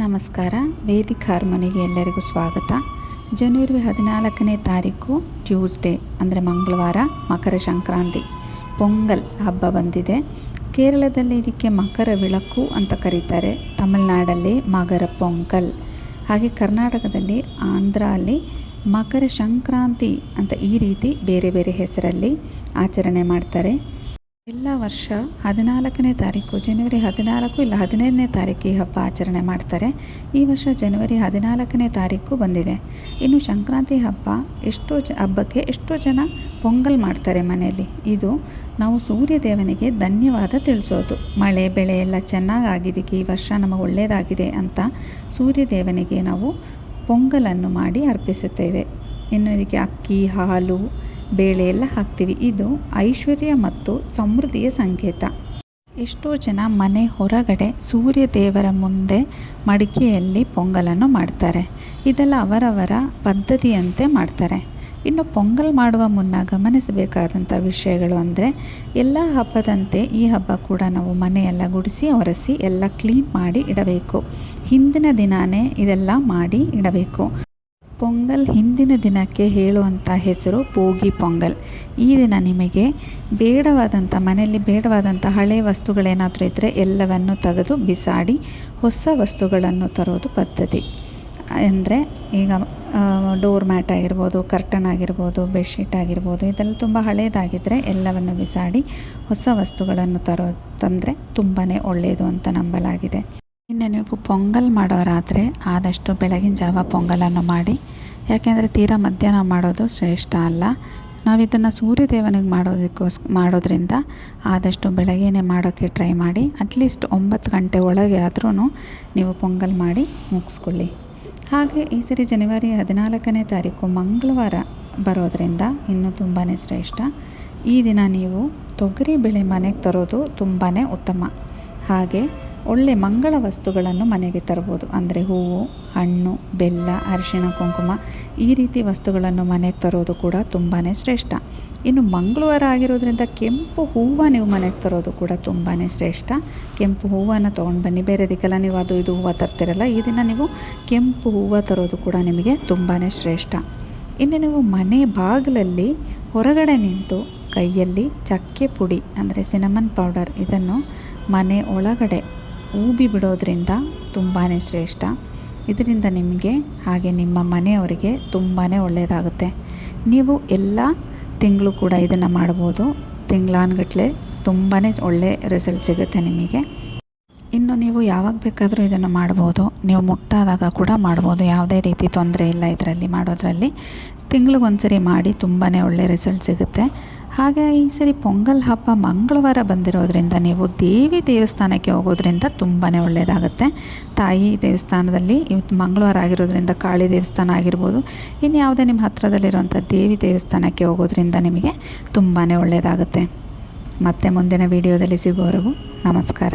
ನಮಸ್ಕಾರ. ವೇದಿಕ್ ಹಾರ್ಮೋನಿಗೆ ಎಲ್ಲರಿಗೂ ಸ್ವಾಗತ. ಜನವರಿ ಹದಿನಾಲ್ಕನೇ ತಾರೀಕು ಟ್ಯೂಸ್ಡೇ, ಅಂದರೆ ಮಂಗಳವಾರ, ಮಕರ ಸಂಕ್ರಾಂತಿ. ಪೊಂಗಲ್ ಹಬ್ಬ ಬಂದಿದೆ. ಕೇರಳದಲ್ಲಿ ಇದಕ್ಕೆ ಮಕರ ವಿಳಕು ಅಂತ ಕರೀತಾರೆ. ತಮಿಳುನಾಡಲ್ಲಿ ಮಕರ ಪೊಂಗಲ್. ಹಾಗೆ ಕರ್ನಾಟಕದಲ್ಲಿ ಆಂಧ್ರ ಅಲ್ಲಿ ಮಕರ ಸಂಕ್ರಾಂತಿ ಅಂತ ಈ ರೀತಿ ಬೇರೆ ಬೇರೆ ಹೆಸರಲ್ಲಿ ಆಚರಣೆ ಮಾಡ್ತಾರೆ. ಎಲ್ಲ ವರ್ಷ ಹದಿನಾಲ್ಕನೇ ತಾರೀಕು, ಜನವರಿ ಹದಿನಾಲ್ಕು ಇಲ್ಲ ಹದಿನೈದನೇ ತಾರೀಕು ಈ ಹಬ್ಬ ಆಚರಣೆ ಮಾಡ್ತಾರೆ. ಈ ವರ್ಷ ಜನವರಿ ಹದಿನಾಲ್ಕನೇ ತಾರೀಕು ಬಂದಿದೆ. ಇನ್ನು ಸಂಕ್ರಾಂತಿ ಹಬ್ಬ ಎಷ್ಟೋ ಜ, ಹಬ್ಬಕ್ಕೆ ಎಷ್ಟೋ ಜನ ಪೊಂಗಲ್ ಮಾಡ್ತಾರೆ ಮನೆಯಲ್ಲಿ. ಇದು ನಾವು ಸೂರ್ಯ ದೇವನಿಗೆ ಧನ್ಯವಾದ ತಿಳಿಸೋದು. ಮಳೆ, ಬೆಳೆ ಎಲ್ಲ ಚೆನ್ನಾಗಾಗಿದ್ದಕ್ಕೆ ಈ ವರ್ಷ ನಮಗೆ ಒಳ್ಳೆಯದಾಗಿದೆ ಅಂತ ಸೂರ್ಯ ದೇವನಿಗೆ ನಾವು ಪೊಂಗಲನ್ನು ಮಾಡಿ ಅರ್ಪಿಸುತ್ತೇವೆ. ಇನ್ನು ಇದಕ್ಕೆ ಅಕ್ಕಿ, ಹಾಲು, ಬೇಳೆ ಎಲ್ಲ ಹಾಕ್ತೀವಿ. ಇದು ಐಶ್ವರ್ಯ ಮತ್ತು ಸಮೃದ್ಧಿಯ ಸಂಕೇತ. ಎಷ್ಟೋ ಜನ ಮನೆ ಹೊರಗಡೆ ಸೂರ್ಯ ದೇವರ ಮುಂದೆ ಮಡಿಕೆಯಲ್ಲಿ ಪೊಂಗಲನ್ನು ಮಾಡ್ತಾರೆ. ಇದೆಲ್ಲ ಅವರವರ ಪದ್ಧತಿಯಂತೆ ಮಾಡ್ತಾರೆ. ಇನ್ನು ಪೊಂಗಲ್ ಮಾಡುವ ಮುನ್ನ ಗಮನಿಸಬೇಕಾದಂಥ ವಿಷಯಗಳು ಅಂದರೆ, ಎಲ್ಲ ಹಬ್ಬದಂತೆ ಈ ಹಬ್ಬ ಕೂಡ ನಾವು ಮನೆಯೆಲ್ಲ ಗುಡಿಸಿ, ಒರೆಸಿ ಎಲ್ಲ ಕ್ಲೀನ್ ಮಾಡಿ ಇಡಬೇಕು. ಹಿಂದಿನ ದಿನಾನೇ ಇದೆಲ್ಲ ಮಾಡಿ ಇಡಬೇಕು. ಪೊಂಗಲ್ ಹಿಂದಿನ ದಿನಕ್ಕೆ ಹೇಳುವಂಥ ಹೆಸರು ಭೋಗಿ ಪೊಂಗಲ್. ಈ ದಿನ ನಿಮಗೆ ಬೇಡವಾದಂಥ, ಮನೆಯಲ್ಲಿ ಬೇಡವಾದಂಥ ಹಳೆಯ ವಸ್ತುಗಳೇನಾದರೂ ಇದ್ದರೆ ಎಲ್ಲವನ್ನು ತೆಗೆದು ಬಿಸಾಡಿ ಹೊಸ ವಸ್ತುಗಳನ್ನು ತರೋದು ಪದ್ಧತಿ. ಅಂದರೆ ಈಗ ಡೋರ್ ಮ್ಯಾಟ್ ಆಗಿರ್ಬೋದು, ಕರ್ಟನ್ ಆಗಿರ್ಬೋದು, ಬೆಡ್ಶೀಟ್ ಆಗಿರ್ಬೋದು, ಇದೆಲ್ಲ ತುಂಬ ಹಳೆಯದಾಗಿದ್ದರೆ ಎಲ್ಲವನ್ನು ಬಿಸಾಡಿ ಹೊಸ ವಸ್ತುಗಳನ್ನು ತರೋ, ತಂದರೆ ತುಂಬಾ ಒಳ್ಳೆಯದು ಅಂತ ನಂಬಲಾಗಿದೆ. ಇನ್ನು ನೀವು ಪೊಂಗಲ್ ಮಾಡೋರಾದರೆ ಆದಷ್ಟು ಬೆಳಗಿನ ಜಾವ ಪೊಂಗಲನ್ನು ಮಾಡಿ. ಯಾಕೆಂದರೆ ತೀರಾ ಮಧ್ಯಾಹ್ನ ಮಾಡೋದು ಶ್ರೇಷ್ಠ ಅಲ್ಲ. ನಾವು ಇದನ್ನು ಸೂರ್ಯದೇವನಿಗೆ ಮಾಡೋದಕ್ಕೋಸ್ ಮಾಡೋದ್ರಿಂದ ಆದಷ್ಟು ಬೆಳಗ್ಗೆನೇ ಮಾಡೋಕ್ಕೆ ಟ್ರೈ ಮಾಡಿ. ಅಟ್ಲೀಸ್ಟ್ ಒಂಬತ್ತು ಗಂಟೆ ಒಳಗೆ ಆದ್ರೂ ನೀವು ಪೊಂಗಲ್ ಮಾಡಿ ಮುಗಿಸ್ಕೊಳ್ಳಿ. ಹಾಗೆ ಈ ಸರಿ ಜನವರಿ ಹದಿನಾಲ್ಕನೇ ತಾರೀಕು ಮಂಗಳವಾರ ಬರೋದರಿಂದ ಇನ್ನೂ ತುಂಬಾ ಶ್ರೇಷ್ಠ. ಈ ದಿನ ನೀವು ತೊಗರಿ ಬೆಳೆ ಮನೆಗೆ ತರೋದು ತುಂಬಾ ಉತ್ತಮ. ಹಾಗೆ ಒಳ್ಳೆ ಮಂಗಳ ವಸ್ತುಗಳನ್ನು ಮನೆಗೆ ತರ್ಬೋದು ಅಂದರೆ ಹೂವು, ಹಣ್ಣು, ಬೆಲ್ಲ, ಅರಿಶಿಣ, ಕುಂಕುಮ ಈ ರೀತಿ ವಸ್ತುಗಳನ್ನು ಮನೆಗೆ ತರೋದು ಕೂಡ ತುಂಬಾ ಶ್ರೇಷ್ಠ. ಇನ್ನು ಮಂಗಳವಾರ ಆಗಿರೋದ್ರಿಂದ ಕೆಂಪು ಹೂವು ನೀವು ಮನೆಗೆ ತರೋದು ಕೂಡ ತುಂಬಾ ಶ್ರೇಷ್ಠ. ಕೆಂಪು ಹೂವನ್ನು ತೊಗೊಂಡು ಬನ್ನಿ. ಬೇರೆ ಬೇರೆದಕ್ಕೆಲ್ಲ ನೀವು ಅದು ಇದು ಹೂವು ತರ್ತಿರಲ್ಲ, ಈ ದಿನ ನೀವು ಕೆಂಪು ಹೂವು ತರೋದು ಕೂಡ ನಿಮಗೆ ತುಂಬಾ ಶ್ರೇಷ್ಠ. ಇನ್ನು ನೀವು ಮನೆ ಬಾಗಿಲಲ್ಲಿ ಹೊರಗಡೆ ನಿಂತು ಕೈಯಲ್ಲಿ ಚಕ್ಕೆ ಪುಡಿ, ಅಂದರೆ ಸಿನಮನ್ ಪೌಡರ್ ಇದನ್ನು ಮನೆ ಒಳಗಡೆ ಊಬಿ ಬಿಡೋದ್ರಿಂದ ತುಂಬಾ ಶ್ರೇಷ್ಠ. ಇದರಿಂದ ನಿಮಗೆ ಹಾಗೆ ನಿಮ್ಮ ಮನೆಯವರಿಗೆ ತುಂಬಾ ಒಳ್ಳೆಯದಾಗುತ್ತೆ ನೀವು ಎಲ್ಲ ತಿಂಗಳು ಕೂಡ ಇದನ್ನು ಮಾಡ್ಬೋದು. ತಿಂಗಳಾನ್ಗಟ್ಲೆ ತುಂಬಾ ಒಳ್ಳೆ ರಿಸಲ್ಟ್ ಸಿಗುತ್ತೆ ನಿಮಗೆ. ಇನ್ನು ನೀವು ಯಾವಾಗ ಬೇಕಾದರೂ ಇದನ್ನು ಮಾಡ್ಬೋದು. ನೀವು ಮುಟ್ಟಾದಾಗ ಕೂಡ ಮಾಡ್ಬೋದು. ಯಾವುದೇ ರೀತಿ ತೊಂದರೆ ಇಲ್ಲ ಇದರಲ್ಲಿ ಮಾಡೋದ್ರಲ್ಲಿ. ತಿಂಗಳಿಗೊಂದ್ಸರಿ ಮಾಡಿ ತುಂಬಾ ಒಳ್ಳೆ ರಿಸಲ್ಟ್ ಸಿಗುತ್ತೆ. ಹಾಗೆ ಈ ಸರಿ ಪೊಂಗಲ್ ಹಬ್ಬ ಮಂಗಳವಾರ ಬಂದಿರೋದ್ರಿಂದ ನೀವು ದೇವಿ ದೇವಸ್ಥಾನಕ್ಕೆ ಹೋಗೋದ್ರಿಂದ ತುಂಬಾ ಒಳ್ಳೆಯದಾಗುತ್ತೆ. ತಾಯಿ ದೇವಸ್ಥಾನದಲ್ಲಿ ಇವತ್ತು ಮಂಗಳವಾರ ಆಗಿರೋದ್ರಿಂದ ಕಾಳಿ ದೇವಸ್ಥಾನ ಆಗಿರ್ಬೋದು. ಇನ್ನು ಯಾವುದೇ ನಿಮ್ಮ ಹತ್ತಿರದಲ್ಲಿರುವಂಥ ದೇವಿ ದೇವಸ್ಥಾನಕ್ಕೆ ಹೋಗೋದ್ರಿಂದ ನಿಮಗೆ ತುಂಬಾ ಒಳ್ಳೆಯದಾಗುತ್ತೆ. ಮತ್ತೆ ಮುಂದಿನ ವಿಡಿಯೋದಲ್ಲಿ ಸಿಗೋವರೆಗೂ ನಮಸ್ಕಾರ.